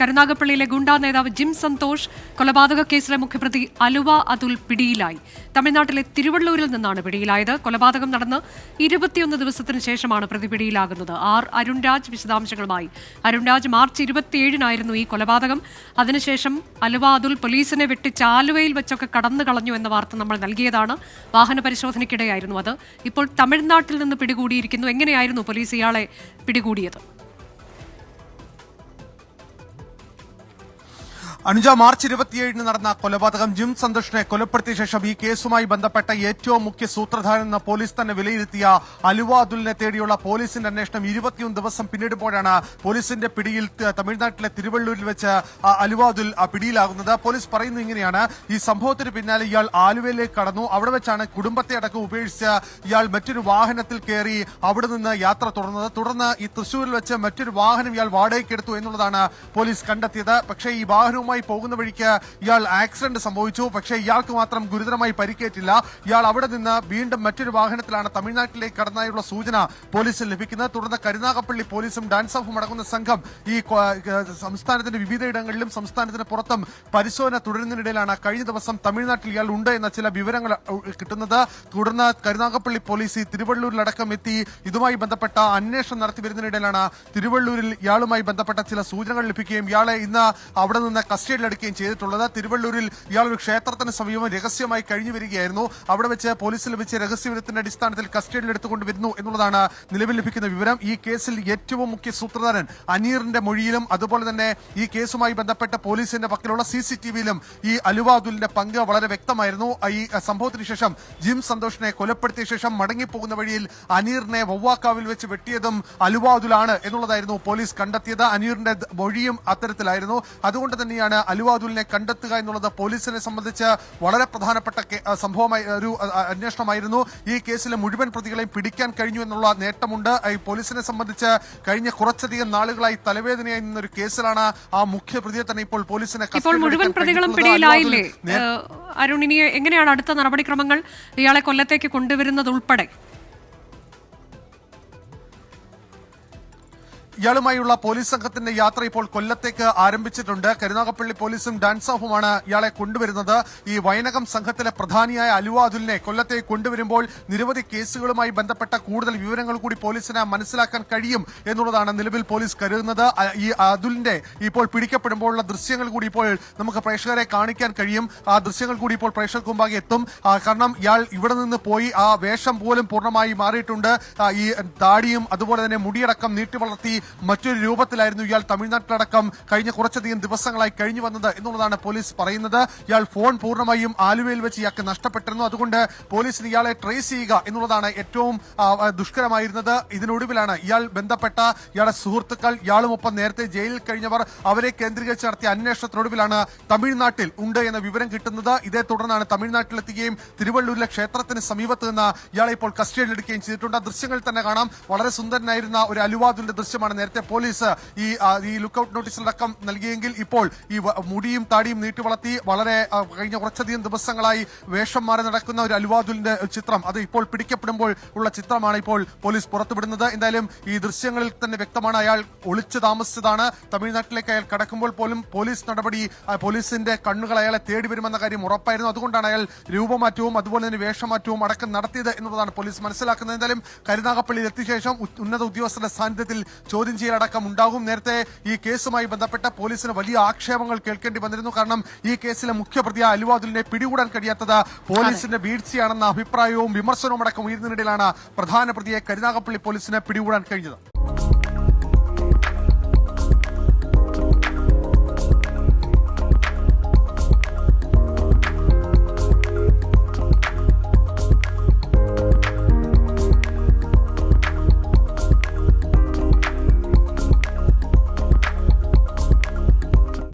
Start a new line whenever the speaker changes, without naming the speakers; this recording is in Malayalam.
കരുനാഗപ്പള്ളിയിലെ ഗുണ്ടാ നേതാവ് ജിം സന്തോഷ് കൊലപാതക കേസിലെ മുഖ്യപ്രതി അലുവ അതുൽ പിടിയിലായി. തമിഴ്നാട്ടിലെ തിരുവള്ളൂരിൽ നിന്നാണ് പിടിയിലായത്. കൊലപാതകം നടന്ന് ഇരുപത്തിയൊന്ന് ദിവസത്തിന് ശേഷമാണ് പ്രതി പിടിയിലാകുന്നത്. ആർ. അരുൺരാജ് വിശദാംശങ്ങളുമായി. അരുൺരാജ് മാർച്ച് ഇരുപത്തിയേഴിനായിരുന്നു ഈ കൊലപാതകം. അതിനുശേഷം അലുവ അതുൽ പോലീസിനെ വെട്ടി ആലുവയിൽ വെച്ചൊക്കെ കടന്നു കളഞ്ഞു എന്ന വാർത്ത നമ്മൾ നൽകിയതാണ്. വാഹന പരിശോധനയ്ക്കിടെയായിരുന്നു അത്. ഇപ്പോൾ തമിഴ്നാട്ടിൽ നിന്ന് പിടികൂടിയിരിക്കുന്നു. എങ്ങനെയായിരുന്നു പോലീസ് ഇയാളെ പിടികൂടിയത്?
അനുജ മാർച്ച് ഇരുപത്തിയേഴിന് നടന്ന കൊലപാതകം ജിം സന്തോഷിനെ കൊലപ്പെടുത്തിയ ശേഷം ഈ കേസുമായി ബന്ധപ്പെട്ട ഏറ്റവും മുഖ്യ സൂത്രധാരൻ എന്ന പോലീസ് തന്നെ വിലയിരുത്തിയ അലുവ അതുലിനെ തേടിയുള്ള പോലീസിന്റെ അന്വേഷണം ഇരുപത്തിയൊന്ന് ദിവസം പിന്നിടുമ്പോഴാണ് പോലീസിന്റെ പിടിയിൽ തമിഴ്നാട്ടിലെ തിരുവള്ളൂരിൽ വെച്ച് അലുവാദുൽ പിടിയിലാകുന്നത്. പോലീസ് പറയുന്നത് ഇങ്ങനെയാണ്. ഈ സംഭവത്തിന് പിന്നാലെ ഇയാൾ ആലുവയിലേക്ക് കടന്നു. അവിടെ വെച്ചാണ് കുടുംബത്തെ അടക്കം ഉപേക്ഷിച്ച് ഇയാൾ മറ്റൊരു വാഹനത്തിൽ കയറി അവിടെ നിന്ന് യാത്ര തുടർന്നത്. തുടർന്ന് ഈ തൃശൂരിൽ വെച്ച് മറ്റൊരു വാഹനം ഇയാൾ വാടകയ്ക്കെടുത്തു എന്നുള്ളതാണ് പോലീസ് കണ്ടെത്തിയത്. പക്ഷേ ഈ വാഹനവുമായി പോകുന്ന വഴിക്ക് ഇയാൾ ആക്സിഡന്റ് സംഭവിച്ചു. പക്ഷേ ഇയാൾക്ക് മാത്രം ഗുരുതരമായി പരിക്കേറ്റില്ല. ഇയാൾ അവിടെ നിന്ന് വീണ്ടും മറ്റൊരു വാഹനത്തിലാണ് തമിഴ്നാട്ടിലേക്ക് കടന്നായുള്ള സൂചന പോലീസിൽ ലഭിക്കുന്നത്. തുടർന്ന് കരുനാഗപ്പള്ളി പോലീസും ഡാൻസ് ഓഫും അടങ്ങുന്ന സംഘം ഈ സംസ്ഥാനത്തിന്റെ വിവിധയിടങ്ങളിലും സംസ്ഥാനത്തിന് പുറത്തും പരിശോധന തുടരുന്നതിനിടയിലാണ് കഴിഞ്ഞ ദിവസം തമിഴ്നാട്ടിൽ ഇയാൾ ഉണ്ട് എന്ന ചില വിവരങ്ങൾ കിട്ടുന്നത്. തുടർന്ന് കരുനാഗപ്പള്ളി പോലീസ് തിരുവള്ളൂരിലടക്കം എത്തി. ഇതുമായി ബന്ധപ്പെട്ട അന്വേഷണം നടത്തി വരുന്നതിനിടയിലാണ് തിരുവള്ളൂരിൽ ഇയാളുമായി ബന്ധപ്പെട്ട ചില സൂചനകൾ ലഭിക്കുകയും ഇയാളെ ഇന്ന് അവിടെ നിന്ന് കസ്റ്റഡിയിലെടുക്കുകയും ചെയ്തിട്ടുള്ളത്. തിരുവള്ളൂരിൽ ഇയാൾ ഒരു ക്ഷേത്രത്തിന് സമീപം രഹസ്യമായി കഴിഞ്ഞു വരികയായിരുന്നു. അവിടെ വെച്ച് പോലീസിൽ വെച്ച് രഹസ്യവിവരത്തിന്റെ അടിസ്ഥാനത്തിൽ കസ്റ്റഡിയിലെടുത്തുകൊണ്ട് വരുന്നു എന്നുള്ളതാണ് നിലവിൽ ലഭിക്കുന്ന വിവരം. ഈ കേസിൽ ഏറ്റവും മുഖ്യ സൂത്രധാരൻ അനീറിന്റെ മൊഴിയിലും അതുപോലെ തന്നെ ഈ കേസുമായി ബന്ധപ്പെട്ട പോലീസിന്റെ പക്കലുള്ള സി സി ഈ അലുവാദുലിന്റെ പങ്ക് വളരെ വ്യക്തമായിരുന്നു. ഈ സംഭവത്തിന് ശേഷം ജിം സന്തോഷിനെ കൊലപ്പെടുത്തിയ ശേഷം മടങ്ങിപ്പോകുന്ന വഴിയിൽ അനീറിനെ വവ്വാക്കാവിൽ വെച്ച് വെട്ടിയതും അലുവാദുലാണ് എന്നുള്ളതായിരുന്നു പോലീസ് കണ്ടെത്തിയത്. അനീറിന്റെ മൊഴിയും അത്തരത്തിലായിരുന്നു. അതുകൊണ്ട് തന്നെയാണ് അലുവാദുലിനെ കണ്ടെത്തുക എന്നുള്ളത് പോലീസിനെ സംബന്ധിച്ച് വളരെ പ്രധാനപ്പെട്ട സംഭവമായി ഒരു അന്വേഷണമായിരുന്നു. ഈ കേസിലെ മുഴുവൻ പ്രതികളെയും പിടിക്കാൻ കഴിഞ്ഞു എന്നുള്ള നേട്ടമുണ്ട്. ഈ പോലീസിനെ സംബന്ധിച്ച് കഴിഞ്ഞ കുറച്ചധികം നാളുകളായി തലവേദനയായി നിന്നൊരു കേസിലാണ് ആ മുഖ്യ പ്രതിയെ തന്നെ ഇപ്പോൾ പോലീസിനെ
ഇപ്പോൾ മുഴുവൻ പ്രതികളും
കഴിഞ്ഞിട്ടുള്ളത്.
പിടിയിലായില്ലേ?
അലുവാദുൽ നേ-
ഏഹ്, അരുൺ ഇനി എങ്ങനെയാണ് അടുത്ത നടപടിക്രമങ്ങൾ ഇയാളെ കൊല്ലത്തേക്ക് കൊണ്ടുവരുന്നത് ഉൾപ്പെടെ?
ഇയാളുമായുള്ള പോലീസ് സംഘത്തിന്റെ യാത്ര ഇപ്പോൾ കൊല്ലത്തേക്ക് ആരംഭിച്ചിട്ടുണ്ട്. കരുനാഗപ്പള്ളി പോലീസും ഡാൻസ് ഓഫുമാണ് ഇയാളെ കൊണ്ടുവരുന്നത്. ഈ വയനകം സംഘത്തിലെ പ്രധാനിയായ അലുവ അതുലിനെ കൊല്ലത്തേക്ക് കൊണ്ടുവരുമ്പോൾ നിരവധി കേസുകളുമായി ബന്ധപ്പെട്ട കൂടുതൽ വിവരങ്ങൾ കൂടി പോലീസിന് മനസ്സിലാക്കാൻ കഴിയും എന്നുള്ളതാണ് നിലവിൽ പോലീസ് കരുതുന്നത്. ഈ അതുലിന്റെ ഇപ്പോൾ പിടിക്കപ്പെടുമ്പോഴുള്ള ദൃശ്യങ്ങൾ കൂടി ഇപ്പോൾ നമുക്ക് പ്രേക്ഷകരെ കാണിക്കാൻ കഴിയും. ആ ദൃശ്യങ്ങൾ കൂടി ഇപ്പോൾ പ്രേക്ഷകർക്ക് മുമ്പാകെ എത്തും. കാരണം ഇയാൾ ഇവിടെ നിന്ന് പോയി. ആ വേഷം പോലും പൂർണമായി മാറിയിട്ടുണ്ട്. ഈ താടിയും അതുപോലെ തന്നെ മുടിയടക്കം നീട്ടി വളർത്തി മറ്റൊരു രൂപത്തിലായിരുന്നു ഇയാൾ തമിഴ്നാട്ടിലടക്കം കഴിഞ്ഞ കുറച്ചധികം ദിവസങ്ങളായി കഴിഞ്ഞു വന്നത് എന്നുള്ളതാണ് പോലീസ് പറയുന്നത്. ഇയാൾ ഫോൺ പൂർണമായും ആലുവയിൽ വെച്ച് ഇയാൾക്ക് നഷ്ടപ്പെട്ടിരുന്നു. അതുകൊണ്ട് പോലീസിന് ഇയാളെ ട്രേസ് ചെയ്യുക എന്നുള്ളതാണ് ഏറ്റവും ദുഷ്കരമായിരുന്നത്. ഇതിനൊടുവിലാണ് ഇയാൾ ബന്ധപ്പെട്ട ഇയാളുടെ സുഹൃത്തുക്കൾ ഇയാളുമൊപ്പം നേരത്തെ ജയിലിൽ കഴിഞ്ഞവർ അവരെ കേന്ദ്രീകരിച്ച് നടത്തിയ അന്വേഷണത്തിനൊടുവിലാണ് തമിഴ്നാട്ടിൽ ഉണ്ട് എന്ന വിവരം കിട്ടുന്നത്. ഇതേ തുടർന്നാണ് തമിഴ്നാട്ടിലെത്തുകയും തിരുവള്ളൂരിലെ ക്ഷേത്രത്തിന് സമീപത്ത് നിന്ന് ഇയാളെ ഇപ്പോൾ കസ്റ്റഡിയിലെടുക്കുകയും ചെയ്തിട്ടുണ്ട്. ദൃശ്യങ്ങൾ തന്നെ കാണാം. വളരെ സുന്ദരനായിരുന്ന ഒരു അലുവാദിന്റെ ദൃശ്യമാണ് നേരത്തെ പോലീസ് ഈ ഈ ലുക്കൌട്ട് നോട്ടീസിലടക്കം നൽകിയെങ്കിൽ ഇപ്പോൾ ഈ മുടിയും താടിയും നീട്ടി വളർത്തി വളരെ കഴിഞ്ഞ കുറച്ചധികം ദിവസങ്ങളായി വേഷം മാറി നടക്കുന്ന ഒരു അലുവാദുലിന്റെ ചിത്രം അത് ഇപ്പോൾ പിടിക്കപ്പെടുമ്പോൾ ഉള്ള ചിത്രമാണ് ഇപ്പോൾ പോലീസ് പുറത്തുവിടുന്നത്. എന്തായാലും ഈ ദൃശ്യങ്ങളിൽ തന്നെ വ്യക്തമാണ് അയാൾ ഒളിച്ചു താമസിച്ചതാണ്. തമിഴ്നാട്ടിലേക്ക് അയാൾ കടക്കുമ്പോൾ പോലും പോലീസ് നടപടി പോലീസിന്റെ കണ്ണുകൾ അയാളെ തേടി വരുമെന്ന കാര്യം ഉറപ്പായിരുന്നു. അതുകൊണ്ടാണ് അയാൾ രൂപമാറ്റവും അതുപോലെ തന്നെ വേഷമാറ്റവും അടക്കം നടത്തിയത് എന്നുള്ളതാണ് പോലീസ് മനസ്സിലാക്കുന്നത്. എന്തായാലും കരുനാഗപ്പള്ളിയിൽ എത്തിയ ശേഷം ഉന്നത ഉദ്യോഗസ്ഥരുടെ സാന്നിധ്യത്തിൽ ചോദ്യം ചെയ്യലടക്കം ഉണ്ടാകും. നേരത്തെ ഈ കേസുമായി ബന്ധപ്പെട്ട പോലീസിന് വലിയ ആക്ഷേപങ്ങൾ കേൾക്കേണ്ടി വന്നിരുന്നു. കാരണം ഈ കേസിലെ മുഖ്യപ്രതി അലുവാദുലിനെ പിടികൂടാൻ കഴിയാത്തത് പോലീസിന്റെ വീഴ്ചയാണെന്ന അഭിപ്രായവും വിമർശനവും അടക്കം ഉയരുന്നതിനിടയിലാണ് പ്രധാന പ്രതിയെ കരുനാഗപ്പള്ളി പോലീസിനെ പിടികൂടാൻ കഴിഞ്ഞത്.